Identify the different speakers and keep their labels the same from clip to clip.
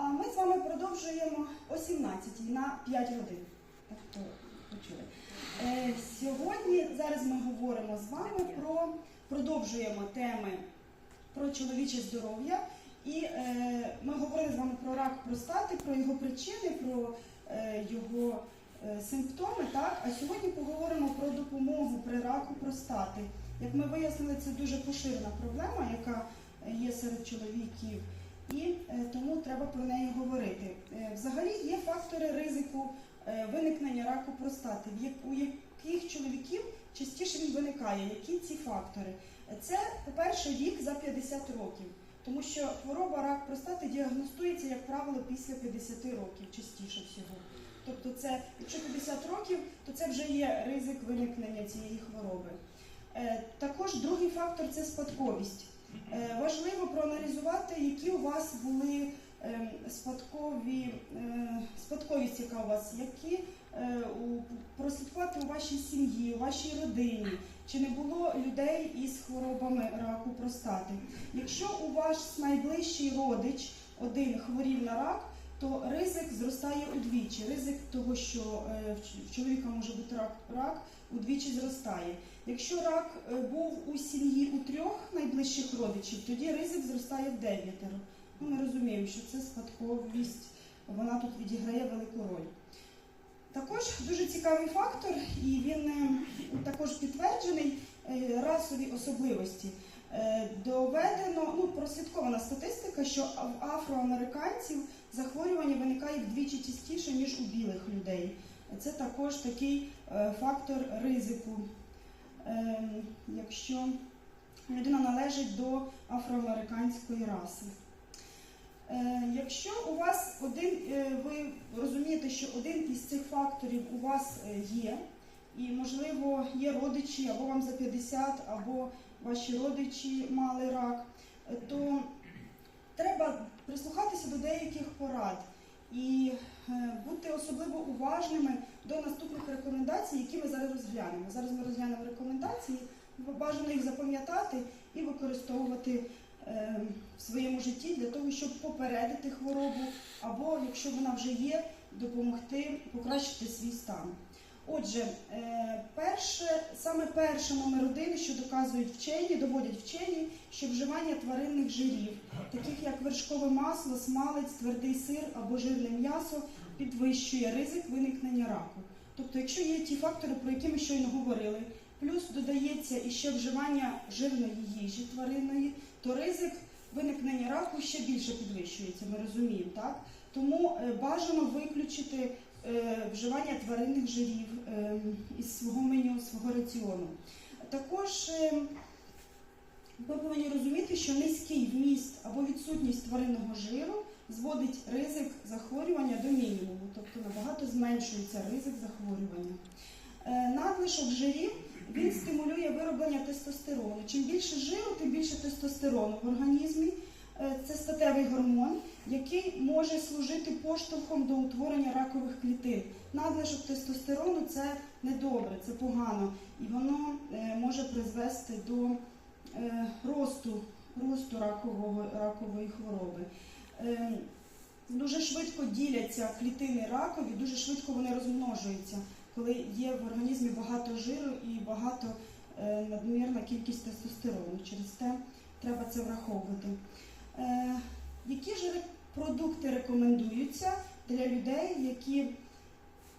Speaker 1: А ми з вами продовжуємо о 17 на 5 годин. Так то почули. Е, сьогодні зараз ми говоримо з вами про продовжуємо теми про чоловіче здоров'я. І е, ми говорили з вами про рак простати, про його причини, про е, його е, симптоми. Так? А сьогодні поговоримо про допомогу при раку простати. Як ми вияснили, це дуже поширена проблема, яка е, є серед чоловіків, і е, тому треба про неї говорити. Е, взагалі є фактори ризику е, виникнення раку простати, у яких чоловіків частіше він виникає. Які ці фактори? Це, по-перше, вік за 50 років. Тому що хвороба рак простати діагностується, як правило, після 50 років, частіше всього. Тобто, це, якщо 50 років, то це вже є ризик виникнення цієї хвороби. Також другий фактор це спадковість. Е, важливо проаналізувати, які у вас були е, спадкові, е, спадковість, яка у вас, які е, прослідкувати у вашій сім'ї, у вашій родині, чи не було людей із хворобами раку простати. Якщо у вас найближчий родич один хворів на рак, то ризик зростає удвічі. Ризик того, що в чоловіка може бути рак, рак удвічі зростає. Якщо рак е, був у сім'ї у трьох найближчих родичів, тоді ризик зростає в дев'ятеро. Ну, ми розуміємо, що це спадковість, вона тут відіграє велику роль. Також дуже цікавий фактор, і він е, також підтверджений е, расові особливості. Доведено, ну прослідкована статистика, що в афроамериканців захворювання виникає вдвічі частіше, ніж у білих людей. Це також такий фактор ризику, якщо людина належить до афроамериканської раси. Е, Якщо у вас один, е, ви розумієте, що один із цих факторів у вас е, є, і, можливо, є родичі, або вам за 50, або ваші родичі мали рак, то треба прислухатися до деяких порад і е, бути особливо уважними до наступних рекомендацій, які ми зараз розглянемо. Зараз ми розглянемо рекомендації, бажано їх запам'ятати і використовувати е, в своєму житті для того, щоб попередити хворобу, або якщо вона вже є, допомогти покращити свій стан. Отже, е, перше, саме перше номер один, що доказують вчені, доводять вчені, що вживання тваринних жирів, таких як вершкове масло, смалець, твердий сир або жирне м'ясо, підвищує ризик виникнення раку. Тобто, якщо є ті фактори, про які ми щойно говорили, плюс додається іще вживання жирної їжі тваринної, то ризик виникнення раку ще більше підвищується, ми розуміємо, так? Тому е, бажано виключити вживання тваринних жирів е, із свого меню, свого раціону. Також е, ми повинні розуміти, що низький вміст або відсутність тваринного жиру зводить ризик захворювання до мінімуму, тобто набагато зменшується ризик захворювання. Е, Надлишок жирів він стимулює вироблення тестостерону. Чим більше жиру, тим більше тестостерону в організмі. Е, Це статевий гормон, який може служити поштовхом до утворення ракових клітин. Надлишок тестостерону це недобре, це погано, і воно е, може призвести до е, росту, росту ракового, ракової хвороби. Е, Дуже швидко діляться клітини ракові, дуже швидко вони розмножуються, коли є в організмі багато жиру і багато надмірна кількість тестостерону. Через те треба це враховувати. Які ж ре- продукти рекомендуються для людей, які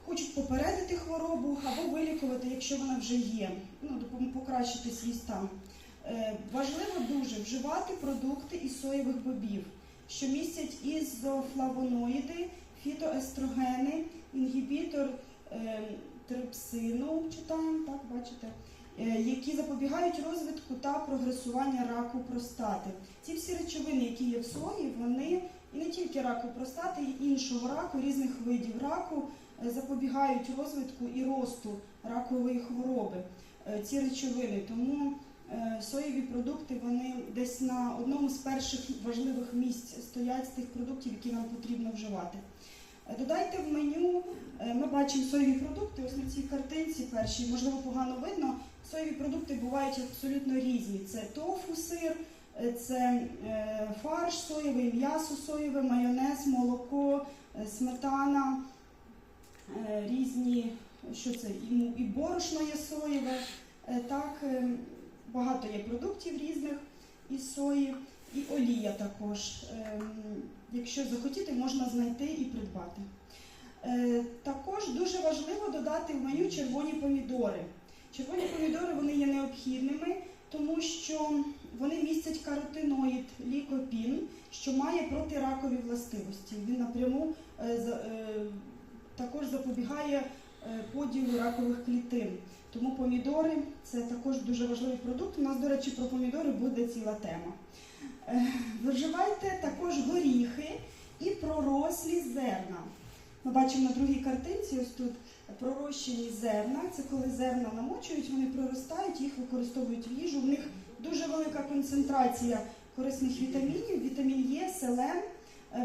Speaker 1: хочуть попередити хворобу або вилікувати, якщо вона вже є, ну, покращити свій стан? Е, важливо дуже вживати продукти із соєвих бобів, що містять ізофлавоноїди, фітоестрогени, інгібітор е, трипсину, читаємо, так, бачите, е, які запобігають розвитку та прогресування раку простати. Ці всі речовини, які є в сої, вони і не тільки раку простати, і іншого раку, різних видів раку е, запобігають розвитку і росту ракової хвороби. е, Ці речовини. Тому е, соєві продукти вони десь на одному з перших важливих місць стоять з тих продуктів, які нам потрібно вживати. Додайте в меню, ми бачимо соєві продукти, ось на цій картинці першій, можливо, погано видно. Соєві продукти бувають абсолютно різні. Це тофу, сир, Це е, фарш соєвий, м'ясо соєве, майонез, молоко, е, сметана, е, різні, що це, і, борошно є соєве. Так, багато є продуктів різних із сої, і олія також. Якщо захотіти, можна знайти і придбати. Також дуже важливо додати в меню червоні помідори. Червоні помідори вони є необхідними, тому що вони містять каротиноїд лікопін, що має протиракові властивості. Він напряму е, е, також запобігає е, поділу ракових клітин. Тому помідори це також дуже важливий продукт. У нас, до речі, про помідори буде ціла тема. Вживайте також горіхи і пророслі зерна. Ми бачимо на другій картинці, ось тут пророщені зерна. Це коли зерна намочують, вони проростають, їх використовують в їжу. В них дуже велика концентрація корисних вітамінів, вітамін Е, селен.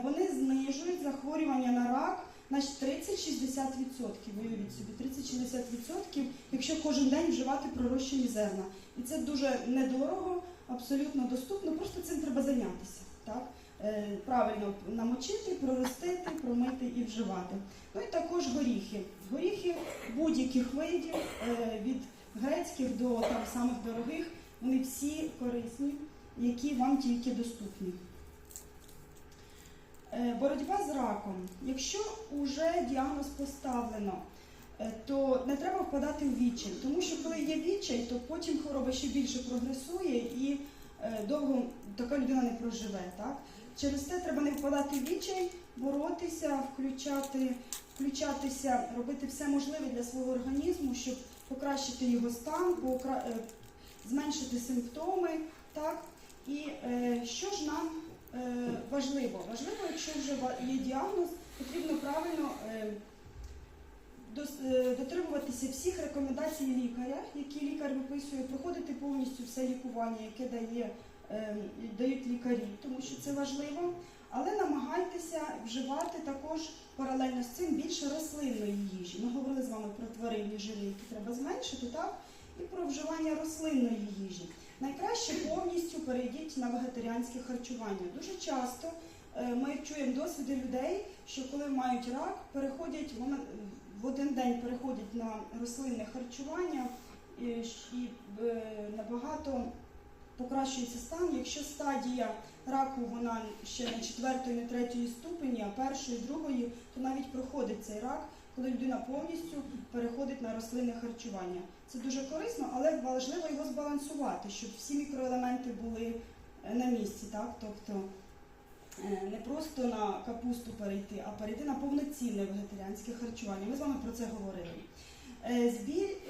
Speaker 1: Вони знижують захворювання на рак на 30-60%. Виявіть собі, 30-60%, якщо кожен день вживати пророщені зерна. І це дуже недорого, абсолютно доступно, просто цим треба зайнятися. Так? Е, Правильно намочити, проростити, промити і вживати. Ну і також горіхи. Горіхи будь-яких видів, е, від грецьких до там самих дорогих, вони всі корисні, які вам тільки доступні. Е, Боротьба з раком. Якщо вже діагноз поставлено, то не треба впадати в відчай, тому що коли є відчай, то потім хвороба ще більше прогресує і довго така людина не проживе. Так? Через це треба не впадати відчай, боротися, включати, включатися, робити все можливе для свого організму, щоб покращити його стан, покра- е, зменшити симптоми. Так? І е, що ж нам е, важливо? Важливо, якщо вже є діагноз, потрібно правильно е, е, дотримуватися всіх рекомендацій лікаря, які лікар виписує, проходити повністю все лікування, яке дає, дають лікарі, тому що це важливо. Але намагайтеся вживати також паралельно з цим більше рослинної їжі. Ми говорили з вами про тваринні жири, які треба зменшити, так? І про вживання рослинної їжі. Найкраще повністю перейдіть на вегетаріанське харчування. Дуже часто е, ми чуємо досвіди людей, що коли мають рак, переходять в один день переходять на рослинне харчування і е, набагато покращується стан. Якщо стадія раку вона ще не четвертої, не третьої ступені, а першої, другої, то навіть проходить цей рак, коли людина повністю переходить на рослинне харчування. Це дуже корисно, але важливо його збалансувати, щоб всі мікроелементи були е, на місці, так? Тобто е, не просто на капусту перейти, а перейти на повноцінне вегетаріанське харчування. Ми з вами про це говорили. Е,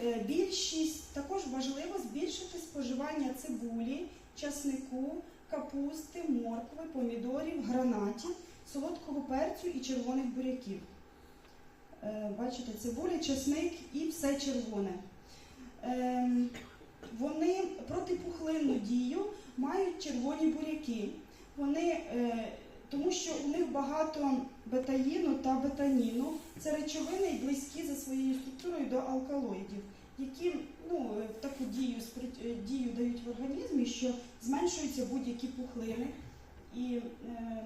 Speaker 1: е, Більшість також важливо збільшити споживання цибулі, часнику, капусти, моркви, помідорів, гранатів, солодкого перцю і червоних буряків. Е, Бачите, цибуля, часник і все червоне. Ем, Вони протипухлинну дію мають червоні буряки. Вони, тому що у них багато бетаїну та бетаніну. Це речовини близькі за своєю структурою до алкалоїдів, які ну, таку дію, е, дію дають в організмі, що зменшуються будь-які пухлини. І е,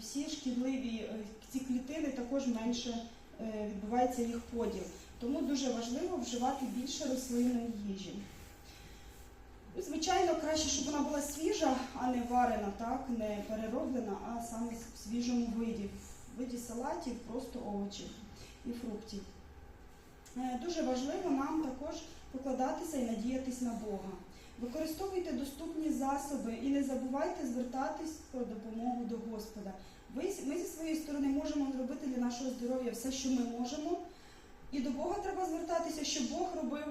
Speaker 1: всі шкідливі е, ці клітини також менше е, відбувається їх поділ. Тому дуже важливо вживати більше рослинної їжі. Звичайно, краще, щоб вона була свіжа, а не варена, так, не перероблена, а саме в свіжому виді, в виді салатів, просто овочів і фруктів. Е, Дуже важливо нам також покладатися і надіятись на Бога. Використовуйте доступні засоби і не забувайте звертатись по допомогу до Господа. Ми зі своєї сторони можемо зробити для нашого здоров'я все, що ми можемо. І до Бога треба звертатися, щоб Бог робив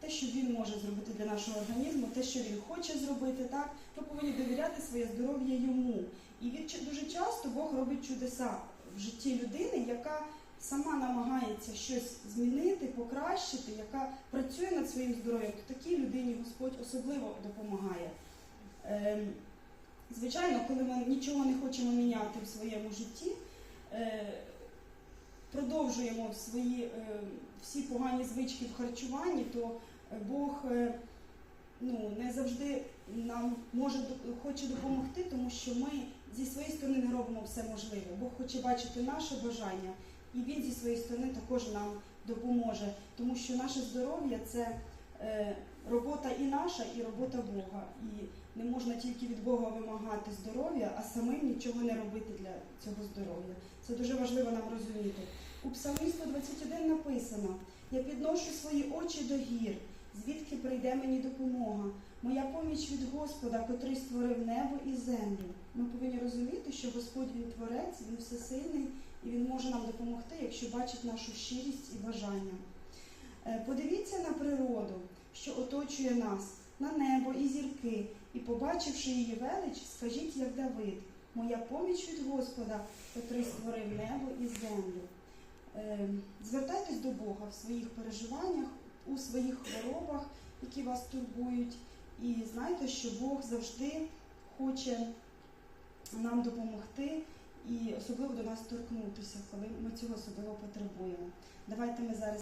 Speaker 1: те, що Він може зробити для нашого організму, те, що Він хоче зробити. Так? Ми повинні довіряти своє здоров'я йому. І від, дуже часто Бог робить чудеса в житті людини, яка сама намагається щось змінити, покращити, яка працює над своїм здоров'ям, то такій людині Господь особливо допомагає. Ем, Звичайно, коли ми нічого не хочемо міняти в своєму житті, е, продовжуємо свої е, всі погані звички в харчуванні, то Бог е, ну, не завжди нам може хоче допомогти, тому що ми зі своєї сторони не робимо все можливе. Бог хоче бачити наше бажання, і Він зі своєї сторони також нам допоможе, тому що наше здоров'я це е, робота і наша, і робота Бога. І не можна тільки від Бога вимагати здоров'я, а самим нічого не робити для цього здоров'я. Це дуже важливо нам розуміти. У Псалмі 121 написано: Я підношу свої очі до гір, звідки прийде мені допомога. Моя поміч від Господа, котрий створив небо і землю. Ми повинні розуміти, що Господь Він творець, Він всесильний і Він може нам допомогти, якщо бачить нашу щирість і бажання. Е, Подивіться на природу, що оточує нас, на небо і зірки, і, побачивши її велич, скажіть, як Давид, моя поміч від Господа, котрий створив небо і землю. Е, Звертайтесь до Бога в своїх переживаннях, у своїх хворобах, які вас турбують, і знайте, що Бог завжди хоче нам допомогти і особливо до нас торкнутися, коли ми цього особливо потребуємо. Давайте ми зараз.